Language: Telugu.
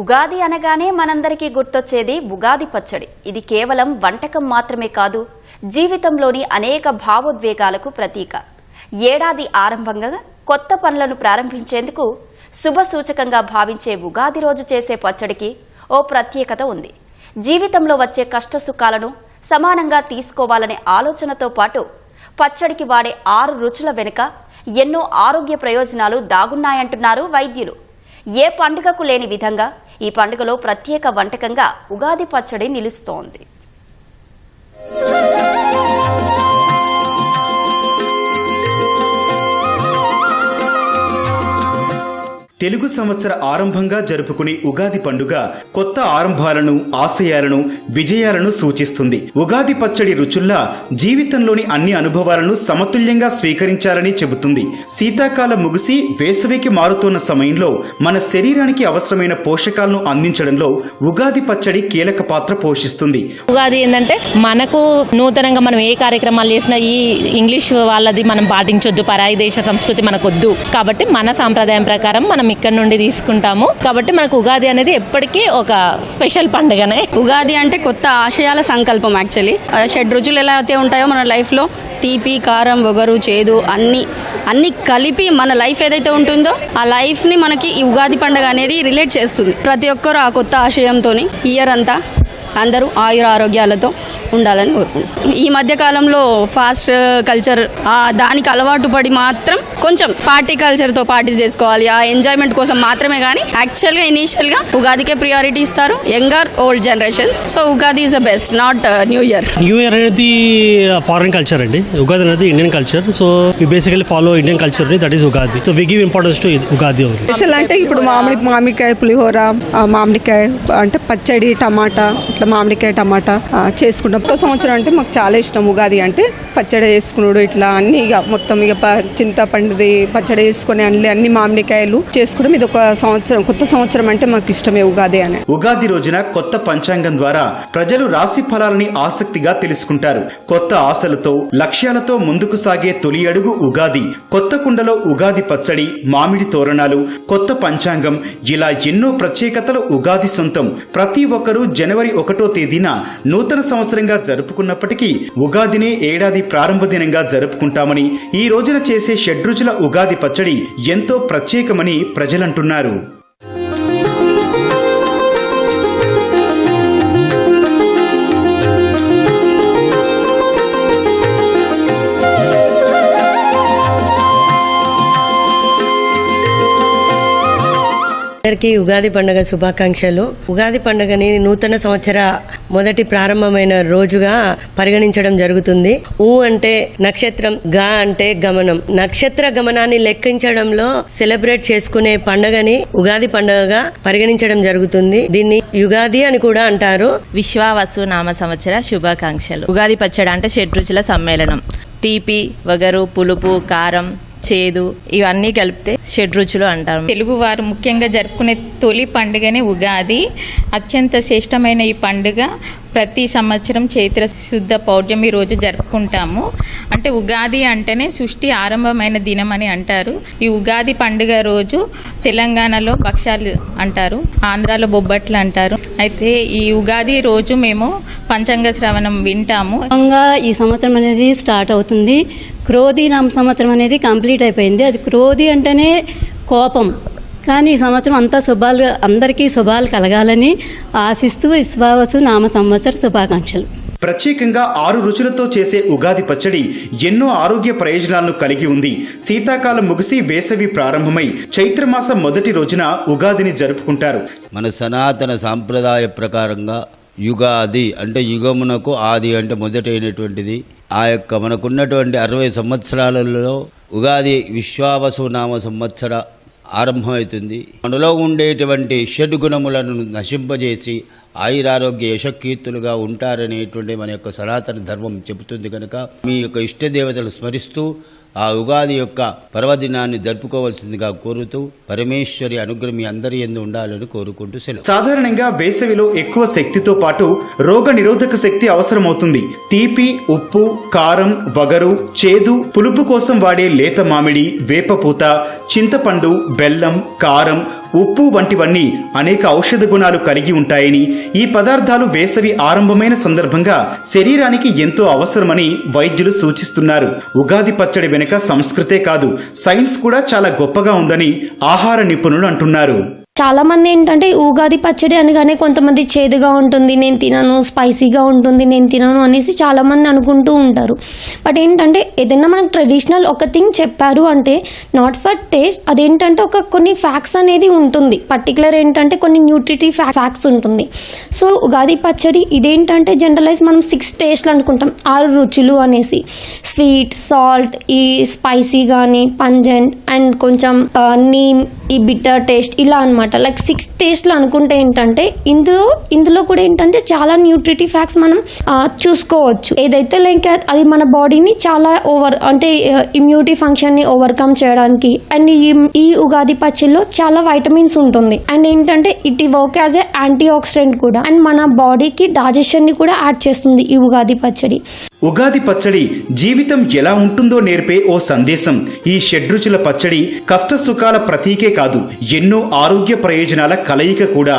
ఉగాది అనగానే మనందరికీ గుర్తొచ్చేది ఉగాది పచ్చడి. ఇది కేవలం వంటకం మాత్రమే కాదు జీవితంలోని అనేక భావోద్వేగాలకు ప్రతీక. ఏడాది ఆరంభంగా కొత్త పనులను ప్రారంభించేందుకు శుభ సూచకంగా భావించే ఉగాది రోజు చేసే పచ్చడికి ఓ ప్రత్యేకత ఉంది. జీవితంలో వచ్చే కష్ట సుఖాలను సమానంగా తీసుకోవాలనే ఆలోచనతో పాటు పచ్చడికి వాడే ఆరు రుచుల వెనుక ఎన్నో ఆరోగ్య ప్రయోజనాలు దాగున్నాయంటున్నారు వైద్యులు. ఏ పండుగకు లేని విధంగా ఈ పండుగలో ప్రత్యేక వంటకంగా ఉగాది పచ్చడి నిలుస్తోంది. తెలుగు సంవత్సర ఆరంభంగా జరుపుకునే ఉగాది పండుగ కొత్త ఆరంభాలను ఆశయాలను విజయాలను సూచిస్తుంది. ఉగాది పచ్చడి రుచుల్లా జీవితంలోని అన్ని అనుభవాలను సమతుల్యంగా స్వీకరించాలని చెబుతుంది. శీతాకాలం ముగిసి వేసవికి మారుతున్న సమయంలో మన శరీరానికి అవసరమైన పోషకాలను అందించడంలో ఉగాది పచ్చడి కీలక పాత్ర పోషిస్తుంది. ఉగాది ఏంటంటే మనకు నూతనంగా మనం ఏ కార్యక్రమాలు చేసినా ఈ ఇంగ్లీష్ వాళ్ళది మనం పాటించొద్దు పరాయి దేశ సంస్కృతి మనకొద్దు. కాబట్టి మన సాంప్రదాయం ప్రకారం మనం ఇక్కడ నుండి తీసుకుంటాము. కాబట్టి మనకు ఉగాది అనేది ఎప్పటికీ ఒక స్పెషల్ పండుగనే. ఉగాది అంటే కొత్త ఆశయాల సంకల్పం యాక్చువల్లీ షడ్ రుచులు ఎలా అయితే ఉంటాయో మన లైఫ్లో తీపి కారం ఒగరు చేదు అన్ని అన్ని కలిపి మన లైఫ్ ఏదైతే ఉంటుందో ఆ లైఫ్ని మనకి ఈ ఉగాది పండుగ అనేది రిలేట్ చేస్తుంది. ప్రతి ఒక్కరు ఆ కొత్త ఆశయంతో ఇయర్ అంతా అందరూ ఆయుర ఆరోగ్యాలతో ఉండాలని కోరుకుంటున్నాం ఈ మధ్య కాలంలో ఫాస్ట్ కల్చర్ దానికి అలవాటు పడి మాత్రం కొంచెం పార్టీ కల్చర్తో పార్టీ చేసుకోవాలి. ఆ ఎంజాయ్మెంట్ కోసం మాత్రమే కానీ యాక్చువల్గా ఇనీషియల్గా ఉగాదికే ప్రియారిటీ ఇస్తారు younger old generations so Ugadi is the best not new year new year అనేది ఫారిన్ కల్చర్ అండి. ఉగాది అనేది Indian culture so we basically follow Indian culture that is Ugadi. So we give importance to Ugadi special అంటే ఇప్పుడు మామిడి మామిడికాయ పులిహోర మామిడికాయ అంటే పచ్చడి టమాటా ఇట్లా మామిడికాయ టమాటా చేసుకుంటాం. కొత్త సంవత్సరం అంటే మాకు చాలా ఇష్టం ఉగాది అంటే పచ్చడి చేసుకున్నాడు ఇట్లా అన్ని ఇక మొత్తం ఇక ప- చింతపండుది పచ్చడి చేసుకొని అన్ని అన్ని మామిడికాయలు చేసుకోవడం ఇది ఒక సంవత్సరం కొత్త సంవత్సరం అంటే మాకు ఇష్టమే ఉగాది అని. ఉగాది రోజున కొత్త పంచాంగం ద్వారా ప్రజలు రాశి ఫలాలని ఆసక్తిగా తెలుసుకుంటారు. కొత్త ఆశలతో లక్ష్యాలతో ముందుకు సాగే తొలి అడుగు ఉగాది. కొత్త కుండలో ఉగాది పచ్చడి మామిడి తోరణాలు కొత్త పంచాంగం ఇలా ఎన్నో ప్రత్యేకతలు ఉగాది సొంతం. ప్రతి ఒక్కరూ జనవరి ఒకటో తేదీన నూతన సంవత్సరంగా జరుపుకున్నప్పటికీ ఉగాదినే ఏడాది ప్రారంభ దినంగా జరుపుకుంటామని ఈ రోజున చేసే షడ్రుచుల ఉగాది పచ్చడి ఎంతో ప్రత్యేకమని ప్రజలంటున్నారు. అందరికీ ఉగాది పండుగ శుభాకాంక్షలు. ఉగాది పండుగని నూతన సంవత్సర మొదటి ప్రారంభమైన రోజుగా పరిగణించడం జరుగుతుంది. ఊ అంటే నక్షత్రం గా అంటే గమనం. నక్షత్ర గమనాన్ని లెక్కించడంలో సెలబ్రేట్ చేసుకునే పండుగని ఉగాది పండుగగా పరిగణించడం జరుగుతుంది. దీన్ని యుగాది అని కూడా అంటారు. విశ్వావసు నామ సంవత్సర శుభాకాంక్షలు. ఉగాది పచ్చడి అంటే షడ్రుచుల సమ్మేళనం. తీపి వగరు పులుపు కారం చేదు ఇవన్నీ కలిపితే షడ్రుచులు అంటారు. తెలుగు వారు ముఖ్యంగా జరుపుకునే తొలి పండుగనే ఉగాది. అత్యంత శ్రేష్టమైన ఈ పండుగ ప్రతి సంవత్సరం చైత్ర శుద్ధ పౌర్ణమి రోజు జరుపుకుంటాము. అంటే ఉగాది అంటేనే సృష్టి ఆరంభమైన దినం అని అంటారు. ఈ ఉగాది పండుగ రోజు తెలంగాణలో భక్ష్యాలు అంటారు ఆంధ్రాలో బొబ్బట్లు అంటారు. అయితే ఈ ఉగాది రోజు మేము పంచాంగ శ్రవణం వింటాము. ఈ సంవత్సరం అనేది స్టార్ట్ అవుతుంది. క్రోధి నామ సంవత్సరం అనేది కంప్లీట్ అయిపోయింది. అది క్రోధి అంటేనే కోపం. కానీ ఈ సంవత్సరం అంతా శుభాలు అందరికీ శుభాలు కలగాలని ఆశిస్తూ విశ్వావసు నామ సంవత్సర శుభాకాంక్షలు. ప్రత్యేకంగా ఆరు రుచులతో చేసే ఉగాది పచ్చడి ఎన్నో ఆరోగ్య ప్రయోజనాలను కలిగి ఉంది. శీతాకాలం ముగిసి వేసవి ప్రారంభమై చైత్రమాసం మొదటి రోజున ఉగాదిని జరుపుకుంటారు. మన సనాతన సాంప్రదాయ ప్రకారంగా యుగాది అంటే యుగమునకు ఆది అంటే మొదటైనటువంటిది. ఆ యొక్క మనకున్నటువంటి అరవై సంవత్సరాలలో ఉగాది విశ్వావసు నామ సంవత్సర ఆరంభమవుతుంది. మనలో ఉండేటువంటి షడ్ గుణములను నశింపజేసి ఆయురారోగ్య యశకీర్తులుగా ఉంటారనేటువంటి మన యొక్క సనాతన ధర్మం చెబుతుంది కనుక మీ యొక్క ఇష్టదేవతలు స్మరిస్తూ ఆ ఉగాది యొక్క పర్వదినాన్ని జరుపుకోవాల్సిందిగా కోరుతూ పరమేశ్వరి అనుగ్రహం అందరి ఎందు ఉండాలని కోరుకుంటూ సెలవు. సాధారణంగా వేసవిలో ఎక్కువ శక్తితో పాటు రోగ నిరోధక శక్తి అవసరమవుతుంది. తీపి ఉప్పు కారం వగరు చేదు పులుపు కోసం వాడే లేత మామిడి వేపపూత చింతపండు బెల్లం కారం ఉప్పు వంటివన్నీ అనేక ఔషధ గుణాలు కలిగి ఉంటాయని ఈ పదార్థాలు వేసవి ఆరంభమైన సందర్భంగా శరీరానికి ఎంతో అవసరమని వైద్యులు సూచిస్తున్నారు. ఉగాది పచ్చడి వెనుక సంస్కృతే కాదు సైన్స్ కూడా చాలా గొప్పగా ఉందని ఆహార నిపుణులు అంటున్నారు. చాలా మంది ఏంటంటే ఉగాది పచ్చడి అనగానే కొంతమంది చేదుగా ఉంటుంది నేను తినను స్పైసీగా ఉంటుంది నేను తినను అనేసి చాలా మంది అనుకుంటూ ఉంటారు. బట్ ఏంటంటే ఏదైనా మనకు ట్రెడిషనల్ ఒక థింగ్ చెప్పారు అంటే నాట్ ఫర్ టేస్ట్ అదేంటంటే ఒక కొన్ని ఫ్యాక్ట్స్ అనేది ఉంటుంది. పర్టికులర్ ఏంటంటే కొన్ని న్యూట్రిటివ్ ఫ్యాక్ట్స్ ఉంటుంది. సో ఉగాది పచ్చడి ఇదేంటంటే జనరలైజ్ మనం సిక్స్ టేస్ట్లు అనుకుంటాం. ఆరు రుచులు అనేసి. స్వీట్ సాల్ట్ ఈ స్పైసీ కానీ పంజెంట్ అండ్ కొంచెం నీమ్ ఈ బిట్టర్ టేస్ట్ ఇలా అనమాట లైక్ సిక్స్ టేస్ట్లు అనుకుంటే ఏంటంటే ఇందులో ఇందులో కూడా ఏంటంటే చాలా న్యూట్రిటివ్ ఫ్యాక్ట్స్ మనం చూసుకోవచ్చు. ఏదైతే లైక్ అది మన బాడీని చాలా ఓవర్ అంటే ఇమ్యూనిటీ ఫంక్షన్ని ఓవర్కమ్ చేయడానికి అండ్ ఈ ఈ ఉగాది పచ్చడిలో చాలా వైటమిన్స్ ఉంటుంది. అండ్ ఏంటంటే it work as a antioxidant కూడా. అండ్ మన బాడీకి డైజెషన్ని కూడా యాడ్ చేస్తుంది ఈ ఉగాది పచ్చడి. ఉగాది పచ్చడి జీవితం ఎలా ఉంటుందో నేర్పే ఓ సందేశం. ఈ షడ్రుచుల పచ్చడి కష్ట సుఖాల ప్రతీకే కాదు ఎన్నో ఆరోగ్య ప్రయోజనాల కలయిక కూడా.